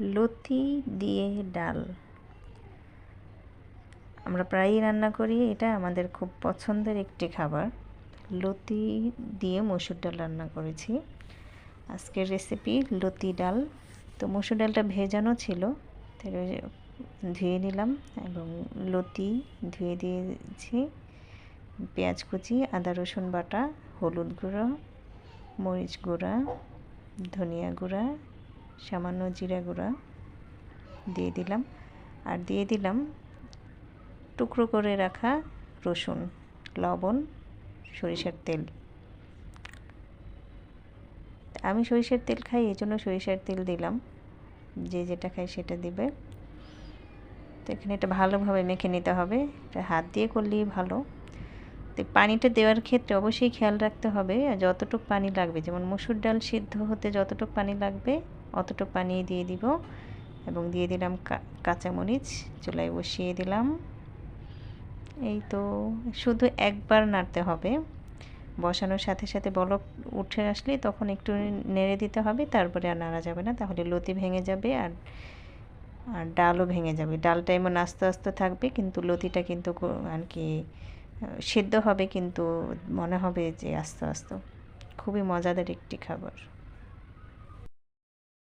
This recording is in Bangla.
লতি দিয়ে ডাল। আমরা প্রায়ই রান্না করি, এটা আমাদের খুব পছন্দের একটি খাবার। লতি দিয়ে মসুর ডাল রান্না করেছি। আজকের রেসিপি লতি ডাল। তো মসুর ডালটা ভেজানো ছিল ধুয়ে নিলাম এবং লতি ধুয়ে দিয়েছি। পেঁয়াজ কুচি, আদা রসুন বাটা, হলুদ গুঁড়ো, মরিচ গুঁড়া, ধনিয়া গুঁড়া সামান্য জিরা গুঁড়া দিয়ে দিলাম। আর দিয়ে দিলাম টুকরো করে রাখা রসুন, লবণ, সরিষার তেল। আমি সরিষার তেল খাই এই জন্য সরিষার তেল দিলাম। যে যেটা খাই সেটা দিবে। তো এখানে এটা ভালোভাবে মেখে নিতে হবে। এটা হাত দিয়ে করলেই ভালো। তো পানিটা দেওয়ার ক্ষেত্রে অবশ্যই খেয়াল রাখতে হবে। যতটুকু পানি লাগবে, যেমন মসুর ডাল সিদ্ধ হতে যতটুকু পানি লাগবে অতটুকু পানি দিয়ে দিব এবং দিয়ে দিলাম কাঁচামরিচ, চুলায় বসিয়ে দিলাম। এই তো, শুধু একবার নাড়তে হবে। বসানোর সাথে সাথে বলক উঠে আসলে তখন একটু নেড়ে দিতে হবে, তারপরে আর নাড়া যাবে না। তাহলে লতি ভেঙে যাবে আর আর ডালও ভেঙে যাবে। ডালটা এমন আস্তে আস্তে থাকবে, কিন্তু লতিটা কিন্তু আর কি, সিদ্ধ হবে, কিন্তু মনে হবে যে আস্তে আস্তে। খুবই মজাদার একটি খাবার।